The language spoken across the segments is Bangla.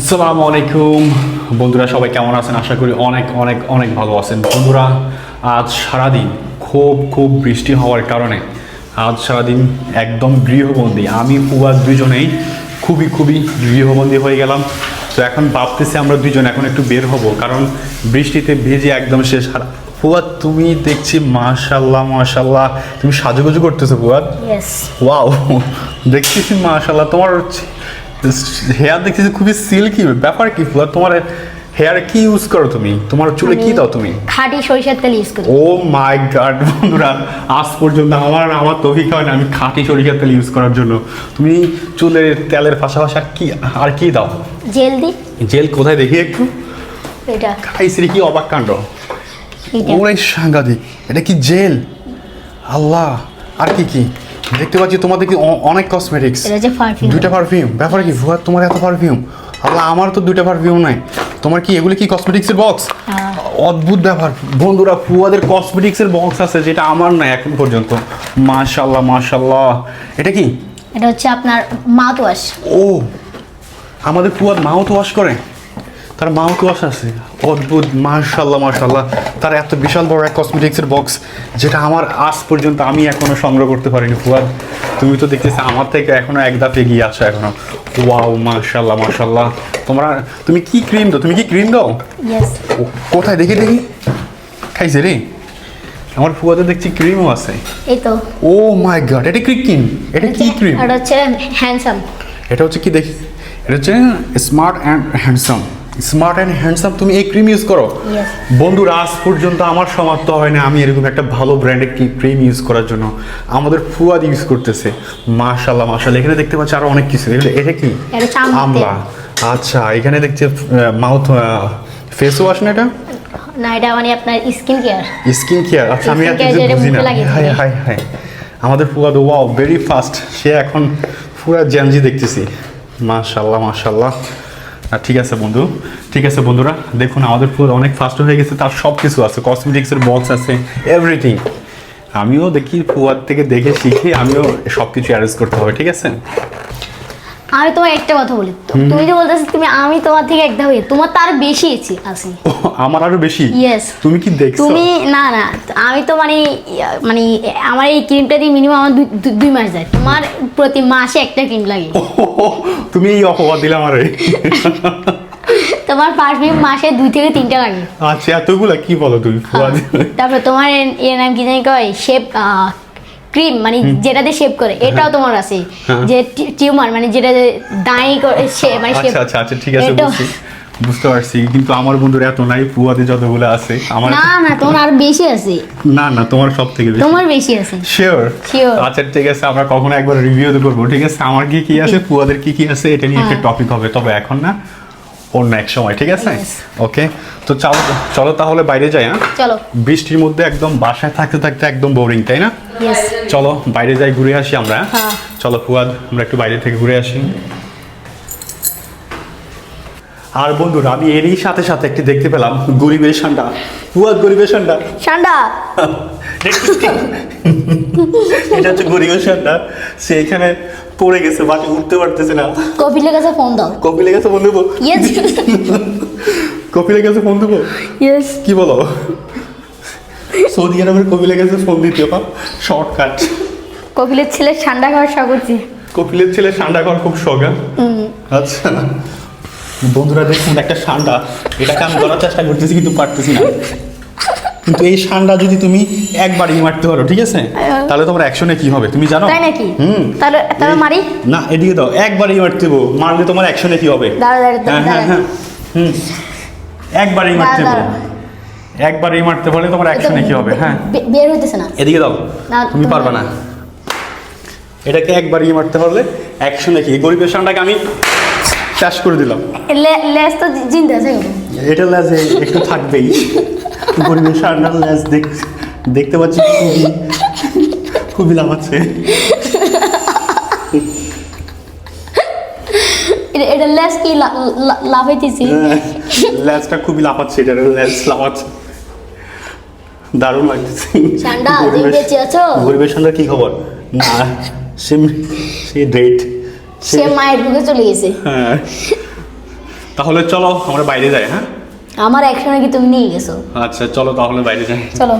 আসসালামু আলাইকুম। বন্ধুরা সবাই কেমন আছেন? আশা করি অনেক অনেক অনেক ভালো আছেন। বন্ধুরা আজ সারাদিন খুব খুব বৃষ্টি হওয়ার কারণে আজ সারাদিন একদম গৃহবন্দী। আমি ফুয়াদ দুজনেই খুবই খুবই গৃহবন্দী হয়ে গেলাম। তো এখন ভাবতেছি আমরা দুজন এখন একটু বের হব কারণ বৃষ্টিতে ভেজে একদম শেষ। আর ফুয়াদ তুমি দেখছি মাশাল্লাহ মাশাল্লাহ তুমি সাজুগুজু করতেছো ফুয়াদ ওয়াও দেখতেছি মাশাল্লাহ তোমার হেয়ার দেখতেছি খুবই সিল্কি ব্যাপার কি ফুয়াদ তোমার হেয়ার কি ইউজ করো তুমি? তোমার চুলে কি দাও তুমি? খাঁটি সরিষার তেল ইউজ করি। ও মাই গড বন্ধুরা আজ পর্যন্ত আমার আমার তফিক হয় না আমি খাঁটি সরিষার তেল ইউজ করার জন্য। তুমি চুলের তেলের পাশাপাশি আর কি আর কি দাও? জেল দি। জেল কোথায় দেখি একটু? এটা। খাইছি কি অবাক কাণ্ড? ওরে সাংঘাতিক এটা কি জেল? আল্লাহ আর কি কি? দেখতে পাচ্ছি তোমাদের কি অনেক কসমেটিক্স এটা যে পারফিউম দুইটা পারফিউম ব্যাপার কি ভুয়া তোমার এত পারফিউম আল্লাহ আমার তো দুইটা পারফিউম নাই। তোমার কি এগুলো কি কসমেটিক্সের বক্স হ্যাঁ। অদ্ভুত ব্যাপার। বন্ধুরা ফুয়াদের কসমেটিক্সের বক্স আছে যেটা আমার নাই এখন পর্যন্ত। মাশাল্লাহ মাশাল্লাহ এটা কি? এটা হচ্ছে আপনার মাউথ ওয়াশ ও আমাদের ফুয়াদ মাউথ ওয়াশ করে। তার মাউথ ওয়াশ আছে। অদ্ভুত মার্শাল্লাহ মার্শাল্লাহ তার এত বিশাল বড় এক কসমেটিক্সের বক্স যেটা আমার আজ পর্যন্ত আমি এখনও সংগ্রহ করতে পারিনি ফুয়াদ। তুমি তো দেখতেছি আমার থেকে এখনও এক ধাপ এগিয়ে আছো এখনও। ওয়াও মার্শাল্লাহ মার্শাল্লাহ তোমরা তুমি কি ক্রিম দাও? তুমি কি ক্রিম দাও? কোথায়? দেখি দেখি। খাইছে রে। আমার ফুয়াতে দেখছি ক্রিমও আছে। এই তো। ও মাই গড এটা কি ক্রিম এটা কি ক্রিম এটা হচ্ছে হ্যান্ডসাম এটা হচ্ছে কি দেখি? এটা হচ্ছে smart and handsome smart and handsome তুমি এই ক্রিম ইউজ করো. বন্ধুরা আজ পর্যন্ত আমার সমাপ্ত হয় না। আমি এরকম একটা ভালো ব্র্যান্ডের কি ক্রিম ইউজ করার জন্য আমাদের ফুয়াদ ইউজ করতেছে। মাশাল্লাহ মাশাল্লাহ এখানে দেখতে পাচ্ছি আরও অনেক কিছু। এটা কি? আমলা আচ্ছা এখানে দেখছি মাউথ ফেস ওয়াশ না এটা? না এটা মানে আপনার স্কিন কেয়ার স্কিন কেয়ার আচ্ছা আমি care কিছু বুঝি না। হাই হাই হাই আমাদের ফুয়াদ ওয়াও ভেরি ফাস্ট সে এখন পুরা জ্যামজি দেখতেছি। মাশাল্লাহ মাশাল্লাহ আর ঠিক আছে বন্ধু, ঠিক আছে বন্ধুরা, দেখুন আমাদের ফুল অনেক ফাস্ট হয়ে গেছে, তার সব কিছু আছে কসমেটিক্সের বক্স আছে এভরিথিং আমিও দেখি ফুয়ার থেকে দেখে শিখে আমিও সব কিছু অ্যারেঞ্জ করতে হবে, ঠিক আছে? আমি তোমার একটা কথা বলি। তুমি যে বলতেছো তুমি আমি তোমার থেকে একটা হয়ে তোমার তার বেশি আছি আমার আরও বেশি? Yes. তুমি কি দেখছ? তুমি না না আমি তো মানে মানে আমার এই ক্রিমটা দিয়ে মিনিমাম আমার দুই- মাস যায়। তোমার প্রতি মাসে একটা ক্রিম লাগে। তুমি এই অপবাদ দিলে আমারে। তোমার পারফিউম মাসে দুই থেকে তিনটা লাগে। আচ্ছা এতগুলা কি বলো তুমি? তারপর তোমার এর- এর নাম কি জানি কয়? শেপ ক্রিম মানে যেটাতে শেপ করে এটাও তোমার আছে। হ্যাঁ। যে টিউমার মানে যেটা দাঁড়ি করে shape, মানে আচ্ছা আচ্ছা আচ্ছা ঠিক আছে বুঝছি। বুঝতে পারছি কিন্তু আমার বন্ধুর এত নাই পুয়াতে যতগুলো আছে আমার না না তোমার আর বেশি আছে। না না তোমার সব থেকে বেশি। তোমার বেশি আছে। Sure Sure. আচ্ছা ঠিক আছে আমরা কখনো একবার রিভিউ করব ঠিক আছে? আমার কি কি আছে পুয়াদের কি কি আছে এটা নিয়ে একটা হ্যাঁ। টপিক হবে তবে এখন না অন্য এক সময় ঠিক আছে? ওকে তো চলো চলো তাহলে বাইরে যাই হ্যাঁ? চলো। বৃষ্টির মধ্যে একদম বাসায় থাকতে থাকতে একদম বোরিং তাই না? চলো বাইরে যাই ঘুরে আসি আমরা হ্যাঁ? হ্যাঁ। চলো ফুয়াদ আমরা একটু বাইরে থেকে ঘুরে আসি। আর বন্ধুরা আমি এরই সাথে সাথে একটি দেখতে পেলাম গরিবের সান্ডা। ফুয়াদ গরিবের সান্ডা। ঠান্ডা এটা হচ্ছে গরিবের সান্ডা। সে এখানে পড়ে গেছে বাটে উঠতে পারতেছে না। কপিলের কাছে ফোন দাও। কপিলের কাছে ফোন দেবো? ইয়েস কপিলে গেছে ফোন দেবো? ইয়েস কি বলো? সৌদি আরবের কপিলে কাছে ফোন দিতে শর্টকাট কপিলের ছেলে ঠান্ডা খাওয়ার শখ করছে কপিলের ছেলে ঠান্ডা খাওয়ার খুব শখ হ্যাঁ? আচ্ছা। বন্ধুরা দেখুন একটা ঠান্ডা। এটাকে আমি করার চেষ্টা করতেছি কিন্তু পারতেছি না। কিন্তু এই ঠান্ডা যদি তুমি একবারই মারতে পারো ঠিক আছে? তাহলে তোমার অ্যাকশনে কি হবে? তুমি জানো? তাই নাকি? হুম। তাহলে তাহলে মারি? না এদিকে দাও। একবারই মারতে দেবো মারলে তোমার অ্যাকশনে কি হবে? দাঁড়া দাঁড়া হ্যাঁ হ্যাঁ হ্যাঁ। হুম। একবারই মারতে দাঁড়া। একবারই মারতে পারলে তোমার অ্যাকশনে কি হবে? হ্যাঁ। বের হইতেছে না। এদিকে দাও। তুমি পারবে না। এটাকে একবারই মারতে পারলে অ্যাকশনে কি? গরিবের সানটাকে আমি শেষ করে দিলাম। লে- লেজ তো জিন্দা এটা ল্যাজে একটু থাকবেই। গরিবের সান্ডার ল্যাজ দেখ দেখতে পাচ্ছি খুবই খুবই লাফাচ্ছে এটা- লেজ কি লাফাইতেছি ল্যাজটা খুবই লাফাচ্ছে এটা ল্যাজ লাফাচ্ছে দারুণ লাগতেছে। গরিবের কি খবর? না সে সে ডেট। সে মায়ের বুকে চলে গেছে। হ্যাঁ। তাহলে চলো আমরা বাইরে যাই হ্যাঁ? আমার একশো কি তুমি নিয়ে গেছো? আচ্ছা চলো তাহলে বাইরে যাই। চলো।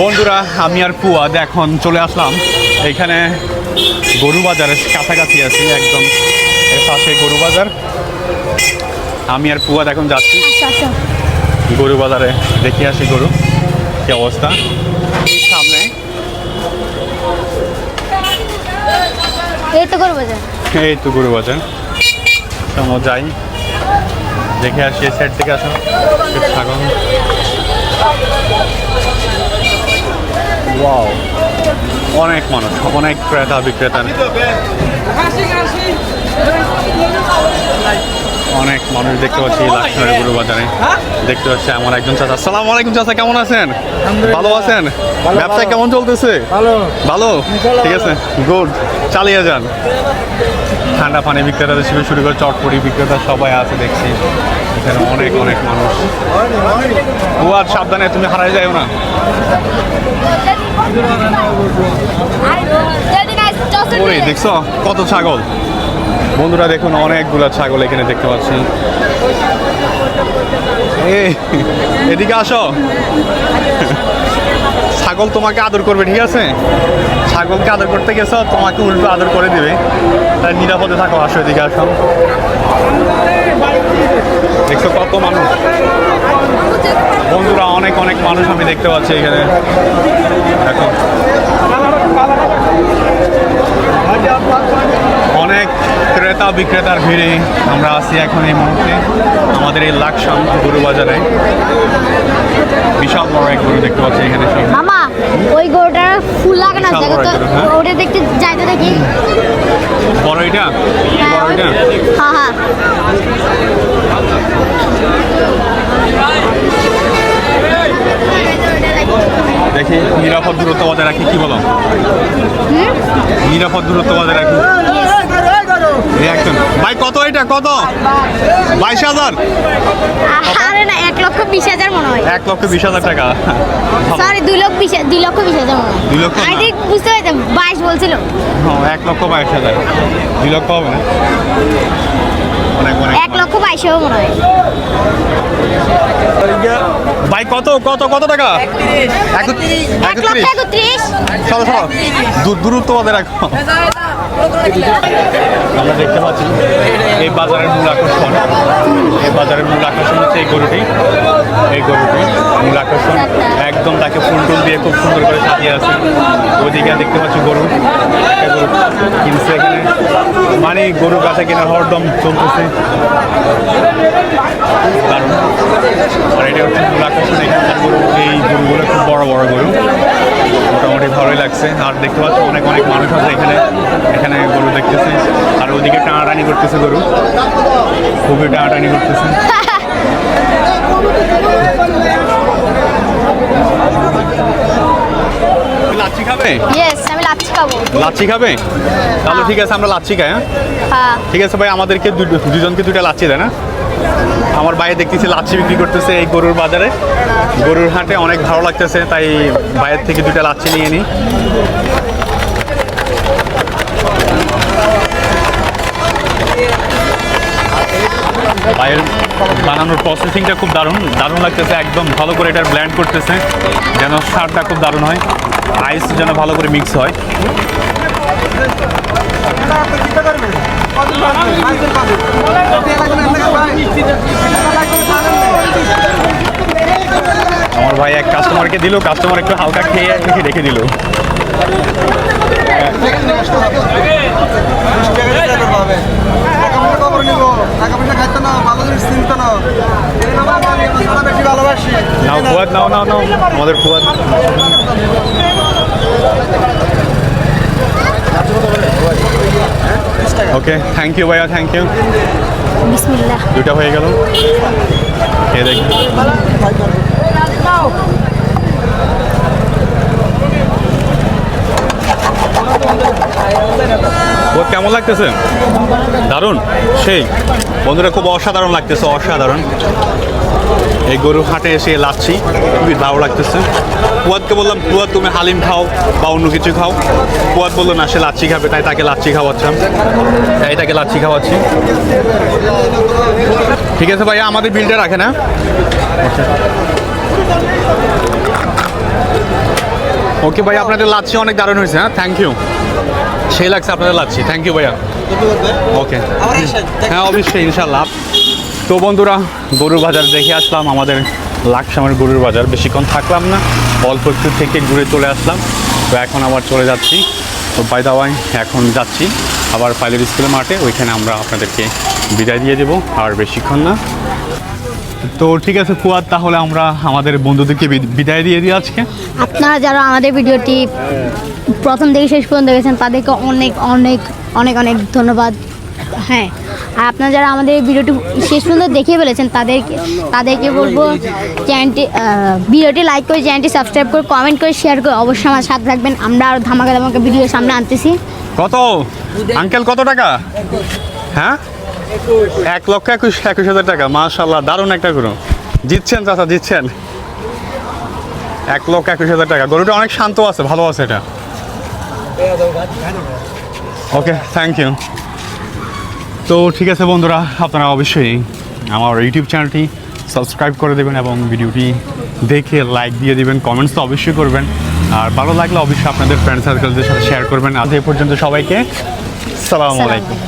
বন্ধুরা আমি আর পুয়াদ এখন চলে আসলাম। এখানে গরু বাজারের কাছাকাছি আছি একদম এর পাশে গরু বাজার। আমি আর পুয়াদ এখন যাচ্ছি। আসো আসো গরু বাজারে দেখে আসি গরু কি অবস্থা? সামনে। এই তো করব যে এই তো গরু বাজার। চলো যাই। দেখে আসি এই সাইড থেকে আসুন। ছাগল ওয়াও অনেক মানুষ অনেক ক্রেতা বিক্রেতা মানুষ দেখতে পাচ্ছি লাক্সনের গরু বাজারে। দেখতে পাচ্ছি আমার একজন চাচা। আসসালামু আলাইকুম চাচা কেমন আছেন? ভালো আছেন? ব্যবসা কেমন চলতেছে? ভালো। ভালো? ঠিক আছে গুড চালিয়ে যান। ঠান্ডা পানি বিক্রেতা থেকে শুরু করে চটপটি বিক্রেতা সবাই আছে দেখছি। এখানে অনেক অনেক মানুষ। ও আর সাবধানে তুমি হারাই যাও না। দেখছ? কত ছাগল? বন্ধুরা দেখুন, অনেকগুলা ছাগল এখানে দেখতে পাচ্ছি এদিকে আসো। ছাগল তোমাকে আদর করবে, ঠিক আছে? ছাগলকে আদর করতে গেছো, তোমাকে উল্টো আদর করে দিবে। তাই নিরাপদে থাকো, আসো এদিকে, আসো। দেখছ কত মানুষ? বন্ধুরা, অনেক অনেক মানুষ আমি দেখতে পাচ্ছি এখানে। দেখো। অনেক ক্রেতা বিক্রেতার ভিড়ে আমরা আছি এখন এই মুহূর্তে আমাদের এই লাকসাম গরু বাজারে বিশাল বড় এক গরু দেখতে পাচ্ছি এখানে মামা ওই গরুটার ফুল বড় তো হ্যাঁ? ওটা দেখতে যাইতে দেখি। বড় এটা? হ্যাঁ বড় এটা? হ্যাঁ হ্যাঁ। দেখি নিরাপদ দূরত্ব বজায় রাখি কি বলো? নিরাপদ দূরত্ব বজায় রাখি। এই একজন। ভাই কত এটা? কত? বাইশ হাজার? আরে না এক লক্ষ বিশ হাজার মনে হয়। এক লক্ষ বিশ হাজার টাকা। সরি দুই লক্ষ বিশ দুই লক্ষ বিশ হাজার মনে হয়। দুই লক্ষ আমি ঠিক বুঝতে পারতাম বাইশ বলছিল। হ্যাঁ, এক লক্ষ বাইশ হাজার। দুই লক্ষ হবে না? এক লক্ষ বাইশ হবে মনে হয়। ভাই কত কত কত টাকা? একত্রিশ একত্রিশ। চলো চলো দূর- দূরত্ব বজায় রাখো। আমরা দেখতে পাচ্ছি এই বাজারের মূল আকর্ষণ। এই বাজারের মূল আকর্ষণ হচ্ছে এই গরুটি। এই গরুটি মূল আকর্ষণ। একদম তাকে ফুল টুল দিয়ে খুব সুন্দর করে সাজিয়ে আছে। ওইদিকে দেখতে পাচ্ছি গরু। একটা গরু কিনছে এখানে। মানে গরু কাছে কেনা হরদম চলতেছে। আর এটা হচ্ছে মূল আকর্ষণ এখানকার এই গরুগুলো খুব বড় বড় গরু। মোটামুটি ভালোই লাগছে। আর দেখতে পাচ্ছি অনেক অনেক মানুষ আছে এখানে এখানে গরু দেখতেছে। আর ওদিকে টানাটানি করতেছে গরু। খুবই টানাটানি করতেছে লাচ্ছি খাবে? ইয়েস আমি লাচ্ছি খাব। লাচ্ছি খাবে? তাহলে ঠিক আছে আমরা লাচ্ছি খাই হ্যাঁ? হ্যাঁ। ঠিক আছে ভাই আমাদেরকে দুজনকে দুইটা লাচ্ছি দেয় না আমার বাইরে দেখতেছি লাচ্ছি বিক্রি করতেছে এই গরুর বাজারে। গরুর হাটে অনেক ভালো লাগতেছে তাই বাইরের থেকে দুইটা লাচ্ছি নিয়ে নিই বাইরের বানানোর প্রসেসিংটা খুব দারুণ দারুণ লাগতেছে একদম ভালো করে এটার ব্ল্যান্ড করতেছে যেন সারটা খুব দারুণ হয়। আইস যেন ভালো করে মিক্স হয়। আমার ভাই এক কাস্টমারকে দিল কাস্টমার একটু হালকা খেয়ে রেখে রেখে দিল খবর নিব। টাকা পয়সা খাইতো না ভালো জিনিস চিনতো না। এই নামে আমি সারা বেশি ভালোবাসি। নাও ফুয়াদ নাও নাও নাও আমাদের ফুয়াদ ওকে থ্যাংক ইউ ভাইয়া থ্যাংক ইউ বিসমিল্লাহ। দুটা হয়ে গেল। এ দেখি। ও কেমন লাগতেছে? দারুণ। সেই, বন্ধুরা, খুব অসাধারণ লাগতেছে, অসাধারণ। এই গরু হাটে এসে লাচ্ছি, খুবই ভালো লাগতেছে। পুয়াদকে বললাম পুয়াদ তুমি হালিম খাও বা অন্য কিছু খাও। পুয়াদ বলল, না, সে লাচ্ছি খাবে, তাই তাকে লাচ্ছি খাওয়াচ্ছিলাম। তাই তাকে লাচ্ছি খাওয়াচ্ছি। ঠিক আছে ভাইয়া, আমাদের বিলটা রাখে না? ওকে ভাইয়া, আপনাদের লাচ্ছি অনেক দারুণ হয়েছে হ্যাঁ? থ্যাংক ইউ সেই লাগছে আপনাদের লাচ্ছি থ্যাংক ইউ ভাইয়া। ওকে হ্যাঁ অবশ্যই ইনশাল্লাহ তো বন্ধুরা গরুর বাজার দেখে আসলাম। আমাদের লাকসামের গরুর বাজার। বেশিক্ষণ থাকলাম না। অল্প একটু থেকে ঘুরে চলে আসলাম। তো এখন আবার চলে যাচ্ছি। তো বাই দাওয়াই এখন যাচ্ছি। আবার পাইলের স্কুলের মাঠে। ওইখানে আমরা আপনাদেরকে বিদায় দিয়ে দেবো। আর বেশিক্ষণ না। তো ঠিক আছে ফুয়াদ তাহলে আমরা আমাদের বন্ধুদেরকে বিদায় দিয়ে দিই আজকে। আপনারা যারা আমাদের ভিডিওটি প্রথম থেকে শেষ পর্যন্ত দেখেছেন তাদেরকে অনেক অনেক অনেক অনেক ধন্যবাদ। হ্যাঁ আর আপনারা যারা আমাদের ভিডিওটি শেষ পর্যন্ত দেখে ফেলেছেন তাদেরকে তাদেরকে বলব চ্যানেলটি ভিডিওটি লাইক করে চ্যানেলটি সাবস্ক্রাইব করে কমেন্ট করে শেয়ার করে অবশ্যই আমার সাথে থাকবেন। আমরা আরও ধামাকা ধামাকা ভিডিও সামনে আনতেছি। কত? আঙ্কেল কত টাকা? হ্যাঁ? এক লক্ষ একুশ একুশ হাজার টাকা মাশাল্লাহ দারুণ একটা গরু। জিতছেন চাচা জিতছেন। এক লক্ষ একুশ হাজার টাকা। গরুটা অনেক শান্ত আছে ভালো আছে এটা। ওকে থ্যাংক ইউ তো ঠিক আছে বন্ধুরা আপনারা অবশ্যই আমার ইউটিউব চ্যানেলটি সাবস্ক্রাইব করে দেবেন এবং ভিডিওটি দেখে লাইক দিয়ে দেবেন কমেন্টস তো অবশ্যই করবেন। আর ভালো লাগলে অবশ্যই আপনাদের ফ্রেন্ড সার্কেলদের সাথে শেয়ার করবেন। আজ এই পর্যন্ত সবাইকে সালামু। আলাইকুম।